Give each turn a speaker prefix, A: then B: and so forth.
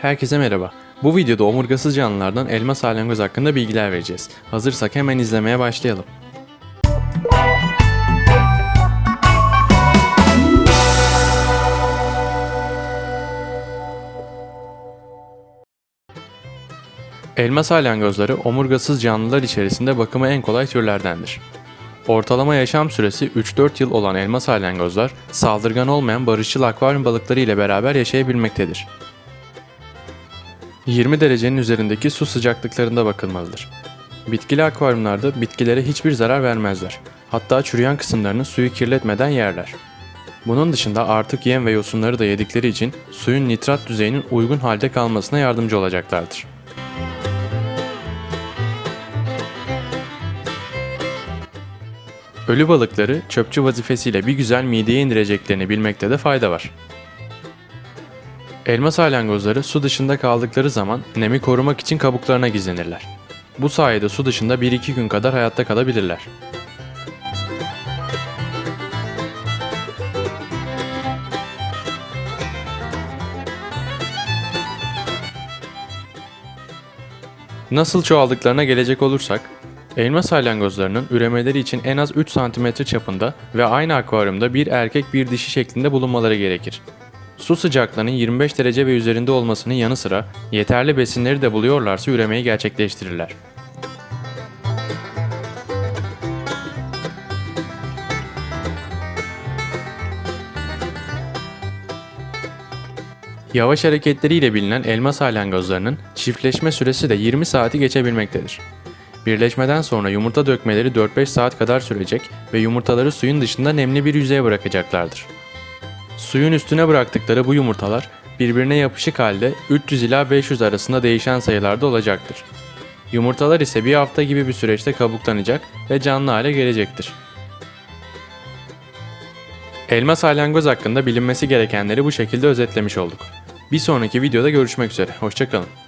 A: Herkese merhaba. Bu videoda omurgasız canlılardan elma salyangoz hakkında bilgiler vereceğiz. Hazırsak hemen izlemeye başlayalım. Elma salyangozları omurgasız canlılar içerisinde bakımı en kolay türlerdendir. Ortalama yaşam süresi 3-4 yıl olan elma salyangozlar saldırgan olmayan barışçıl akvaryum balıkları ile beraber yaşayabilmektedir. 20 derecenin üzerindeki su sıcaklıklarında bakılmalıdır. Bitkili akvaryumlarda bitkilere hiçbir zarar vermezler. Hatta çürüyen kısımlarını suyu kirletmeden yerler. Bunun dışında artık yem ve yosunları da yedikleri için suyun nitrat düzeyinin uygun halde kalmasına yardımcı olacaklardır. Ölü balıkları çöpçü vazifesiyle bir güzel mideye indireceklerini bilmekte de fayda var. Elma salyangozları su dışında kaldıkları zaman nemi korumak için kabuklarına gizlenirler. Bu sayede su dışında 1-2 gün kadar hayatta kalabilirler. Nasıl çoğaldıklarına gelecek olursak, elma salyangozlarının üremeleri için en az 3 cm çapında ve aynı akvaryumda bir erkek bir dişi şeklinde bulunmaları gerekir. Su sıcaklığının 25 derece ve üzerinde olmasının yanı sıra yeterli besinleri de buluyorlarsa üremeyi gerçekleştirirler. Yavaş hareketleriyle bilinen elma salyangozlarının çiftleşme süresi de 20 saati geçebilmektedir. Birleşmeden sonra yumurta dökmeleri 4-5 saat kadar sürecek ve yumurtaları suyun dışında nemli bir yüzeye bırakacaklardır. Suyun üstüne bıraktıkları bu yumurtalar birbirine yapışık halde 300 ila 500 arasında değişen sayılarda olacaktır. Yumurtalar ise bir hafta gibi bir süreçte kabuklanacak ve canlı hale gelecektir. Elma salyangoz hakkında bilinmesi gerekenleri bu şekilde özetlemiş olduk. Bir sonraki videoda görüşmek üzere. Hoşçakalın.